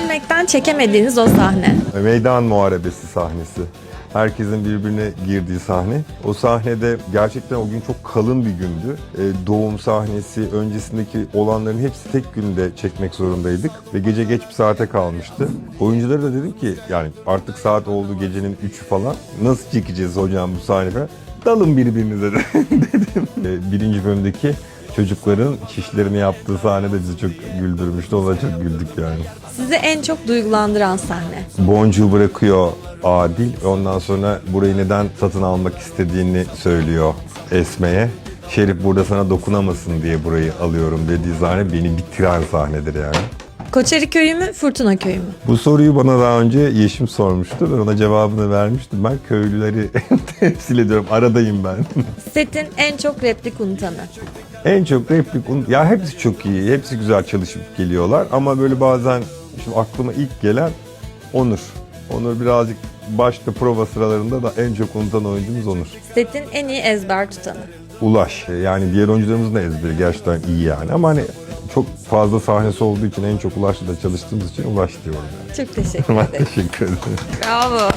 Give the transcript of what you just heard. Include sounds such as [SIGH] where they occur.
Gülmekten çekemediğiniz o sahne. Meydan Muharebesi sahnesi. Herkesin birbirine girdiği sahne. O sahnede gerçekten o gün çok kalın bir gündü. Ee, doğum sahnesi, öncesindeki olanların hepsi tek günde çekmek zorundaydık. Ve gece geç bir saate kalmıştı. Oyunculara da dedim ki yani artık saat oldu gecenin 3'ü falan. Nasıl çekeceğiz hocam bu sahne falan. Dalın birbirinize de [LAUGHS] dedim. Ee, birinci bölümdeki çocukların çişlerini yaptığı sahne de bizi çok güldürmüştü. Ona çok güldük yani. Sizi en çok duygulandıran sahne. Boncuğu bırakıyor Adil. Ondan sonra burayı neden satın almak istediğini söylüyor Esme'ye. Şerif burada sana dokunamasın diye burayı alıyorum dediği sahne beni bitiren sahnedir yani. Koçeri köyü mü, Fırtına köyü mü? Bu soruyu bana daha önce Yeşim sormuştu. Ben ona cevabını vermiştim. Ben köylüleri [LAUGHS] temsil ediyorum. Aradayım ben. Setin en çok replik unutanı. en çok replik... un- Ya hepsi çok iyi. Hepsi güzel çalışıp geliyorlar. Ama böyle bazen şimdi aklıma ilk gelen Onur. Onur birazcık başta prova sıralarında da en çok unutan oyuncumuz Onur. Setin en iyi ezber tutanı. Ulaş. Yani diğer oyuncularımızın da ezberi gerçekten iyi yani. Ama hani çok fazla sahnesi olduğu için en çok Ulaş'la da çalıştığımız için Ulaş diyorum. Çok teşekkür [LAUGHS] Ben ederim. teşekkür ederim. Bravo.